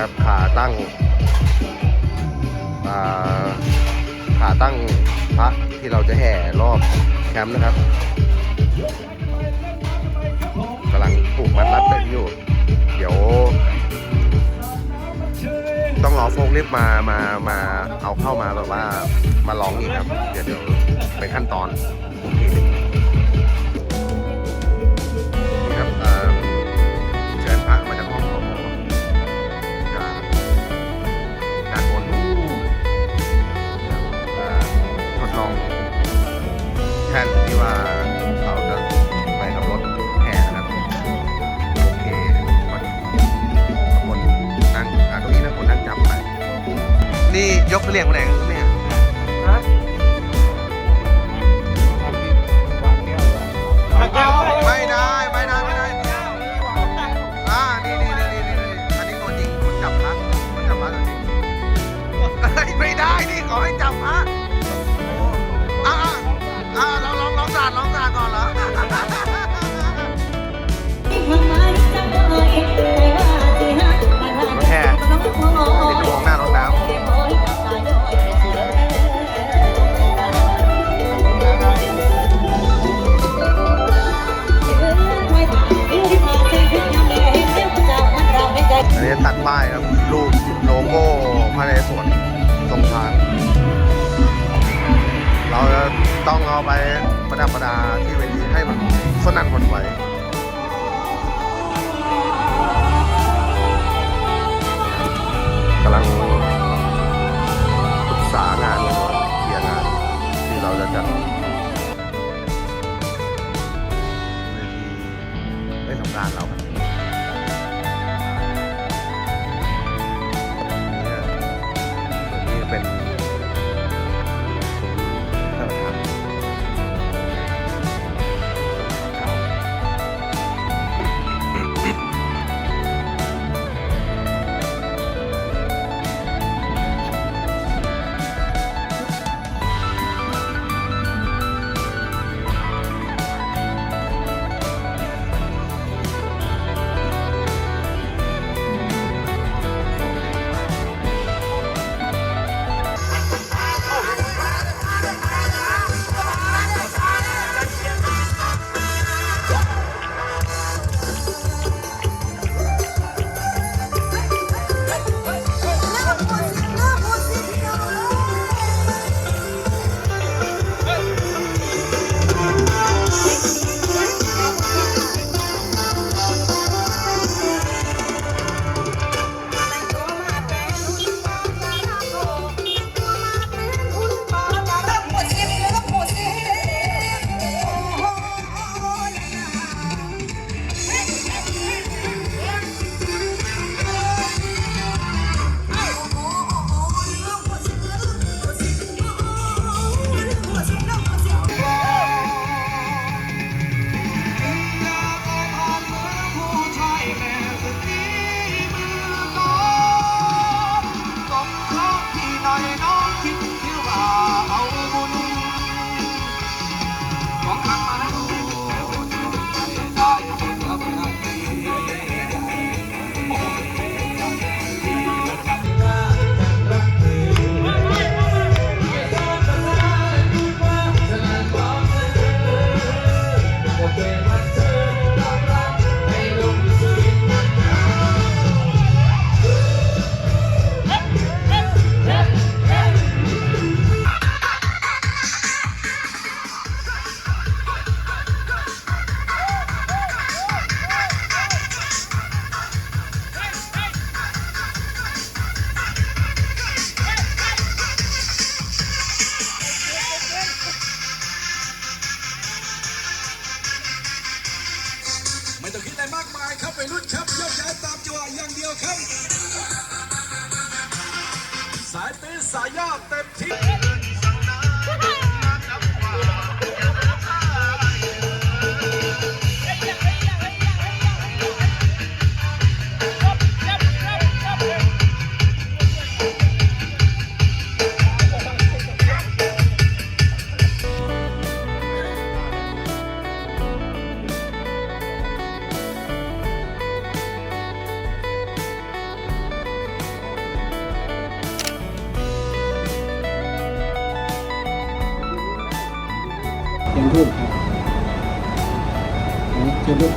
ครับขาตั้งาขาตั้งพระที่เราจะแห่รอบแคมป์นะครับกำลังผูกมัดรัดเป็นอยู่ เดี๋ยว ต้องรอโฟกลิฟมามามาเอาเข้ามาแบบว่ามาลองอีกครับ เดี๋ยวเดี๋ยวเป็นขั้นตอนอีกทีหนึง เสลียงมาไหนครับเนี่ยฮะแก้วไม่ได้ไม่ได้ไม่ได้อ่านี่นี่นี่นี่นี่อันนี้คนจริงคนจับพระคนจับพระตัวจริงเฮ้ยไม่ได้นี่ขอให้จับพระอ่าอ่าเราลองลองสาดลองสาดก่อนเหรอ แค่ ติดวงหน้ารถ อันนี้ตัดป้ายครับรูปโลโก้พระนเรศวรตรงทาง เราจะต้องเอาไปประดับประดาที่เวทีให้มันสนั่นหวั่นไหว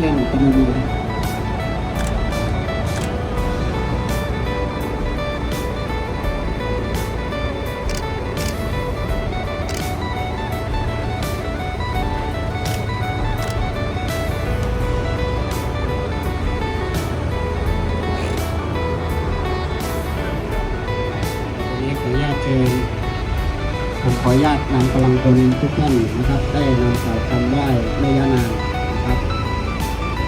เล่นเป็นยังไงวันนี้ขออนุญาตเชิญผมขออนุญาตนำกำลังพลทุกท่านนะครับ ได้นำสายคำไหว้แม่ย่านาน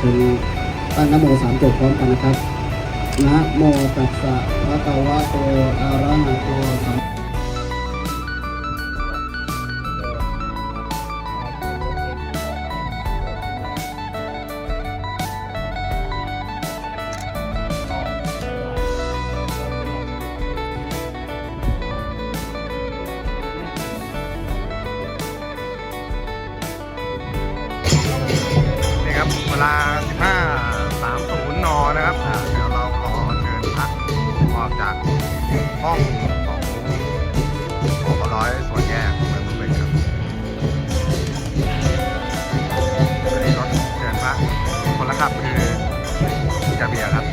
เป็นตั้งนโมสามจบพร้อมกันนะครับนะโมตัสสะภะคะวะโตอะระหะโตสัม ห้องของหอร้อยส่วนแยกเมืองสุรินทร์ครับอันนี้รถเชิญพระคนละขับคือจาเบียร์ครับ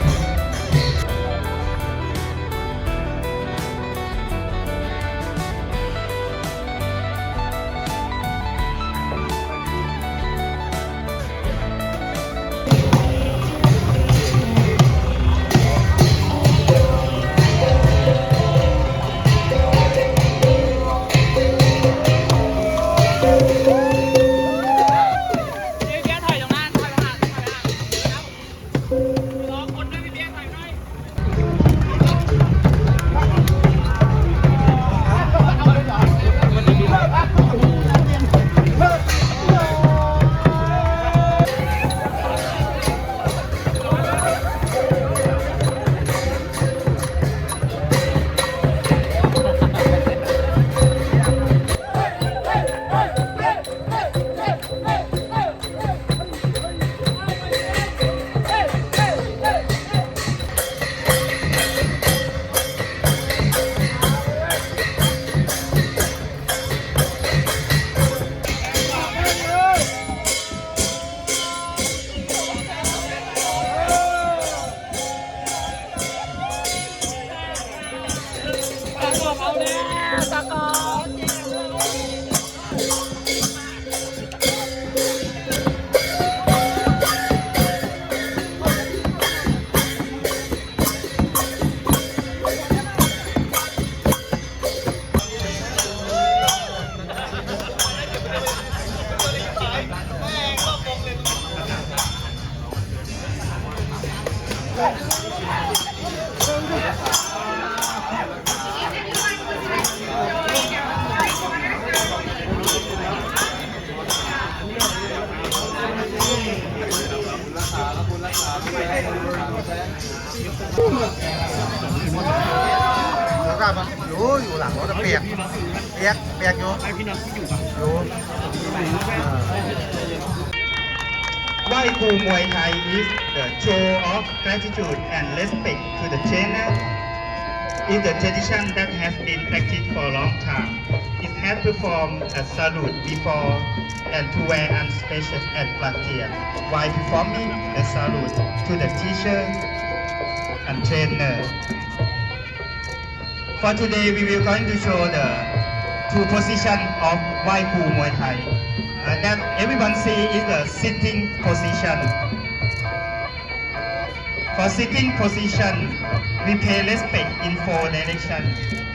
ะกอบเอาเนี่ยตะกอ ยกเปียกอยู่อยู่ Why Kru Muay Thai is the show of gratitude and respect to the trainer. It's a tradition that has been practiced for a long time. It has performed a salute before and to wear and special at Platia while performing the salute to the teacher and trainer. For today, we will going to show the two position of Waipu Muay Thai. Uh, that everyone see is the sitting position. For sitting position, we pay respect in four directions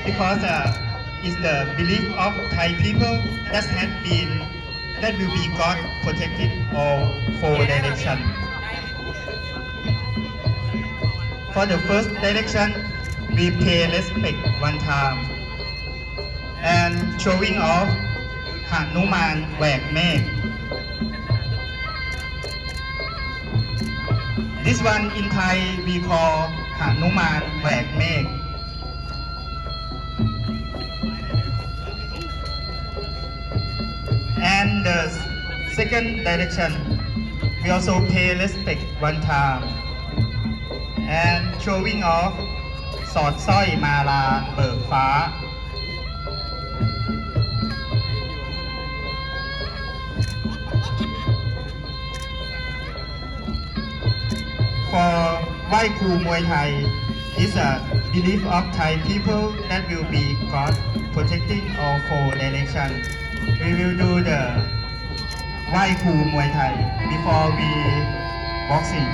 because uh, it's the belief of Thai people that has been that will be God protected all four directions. For the first direction, we pay respect one time and showing off หนุมานแหวกเมฆ This one in Thai we call หนุมานแหวกเมฆ And the second direction, we also pay respect one time and showing off สอดสร้อยมาลาเบิกฟ้า for Wai Ku Muay Thai is a belief of Thai people that will be God protecting all four direction. We will do the Wai Ku Muay Thai before we boxing.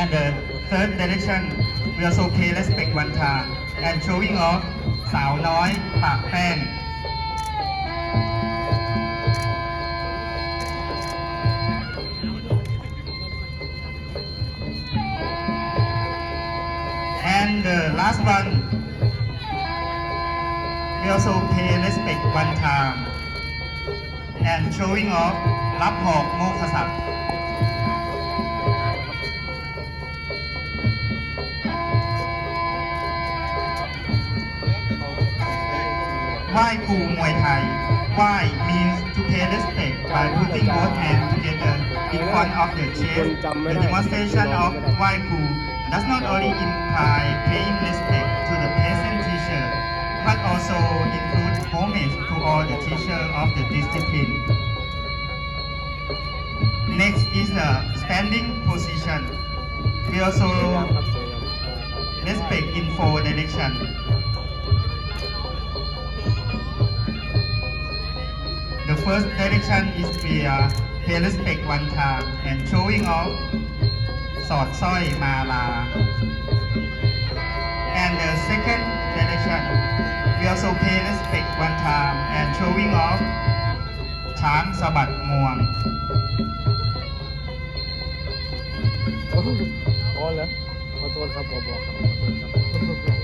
And the third direction we also pay respect one time and showing off สาวน้อยปากแป้ง The last one, we also pay respect one time and showing off รับหอกโมฆะศัพท์ ไหว้ครูมวยไทย ไหว้ means to pay respect by putting both hands together in front of the chest. The demonstration of ไหว้ครู does not only imply paying respect to the peasant teacher, but also include homage to all the teachers of the discipline. Next is the standing position. We also respect in four directions. The first direction is via pay respect one time and showing off สอดสร้อยมาลา And the second direction we also pay respect one time and showing off ช้างสะบัดงวงอ๋อเหรอขอโทษครับขอบอกครับขอโทษครับ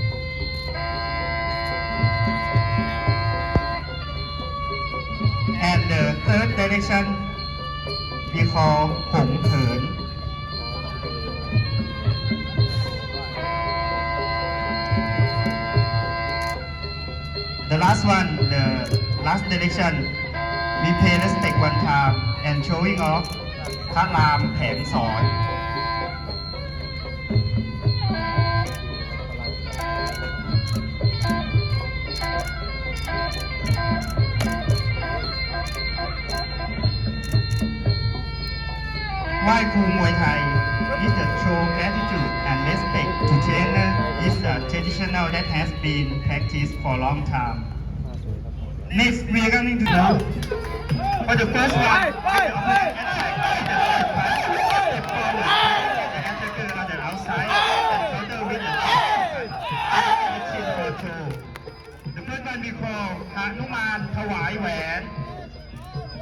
And the third direction we call หงเขิน The last one, the last direction, we pay respect one time and showing off พระรามแผงสอน ไหว้ครูมวยไทย is the show gratitude and respect to trainer is a traditional that has been practiced for a long time. Next, we are going to do. for the first one. The first one we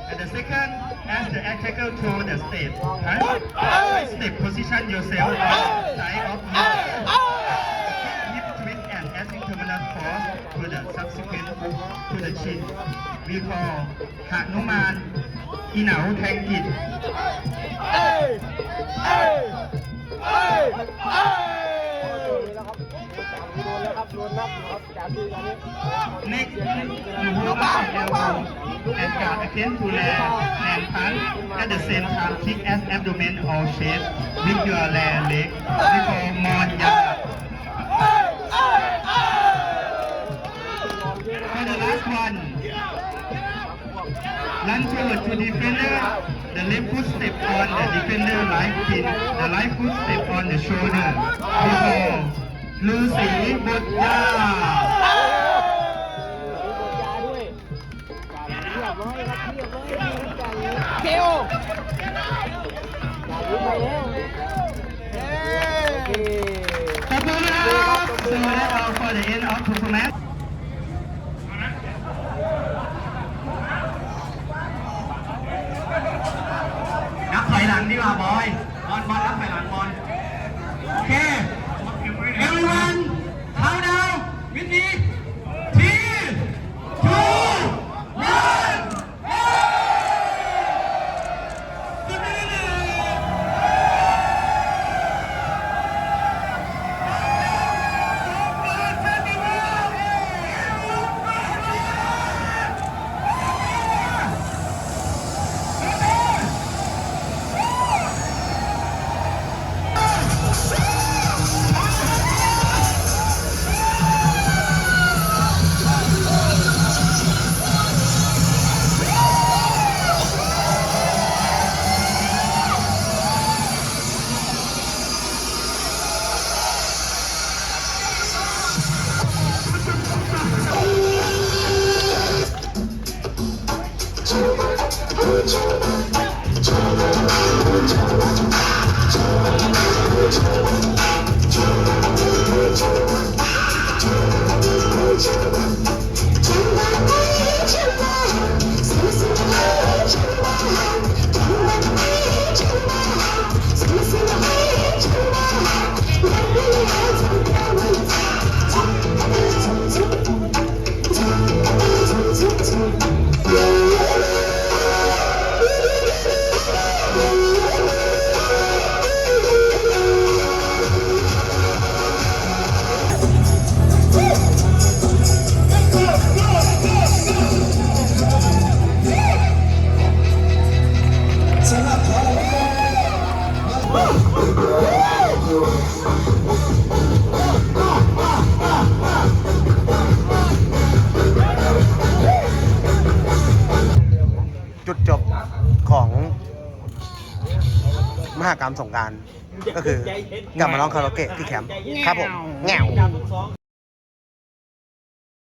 and the second as the attacker to the step. Right? Step position yourself. วีคอหานุมานอีเหนาแทงกิจเอ้ยเอ้ยเอ้ยเอ้ยนิกหนูบ้าเอลโบแอนการ์ดเคนทูแลแอนพันแอดเดเซนทามคิกแอสแอบโดเมนออลเชฟวิกเกอร์แลเล็กวิคอมอนยาเอ้ยเอ้ยเอ้ย For the last one, ยครับเรียบร้อยเคโอจากนี้ไปแล้วโอเค ขอบคุณนะครับ So that's all for the end of performance ถอยหลังดีกว่าบอยบอลบอลรับถอยหลังบ กรรมสงกรารก็คือกลับมาร้องคาราโอเกะที่แคมป์ครับผมแง่วดาวสอง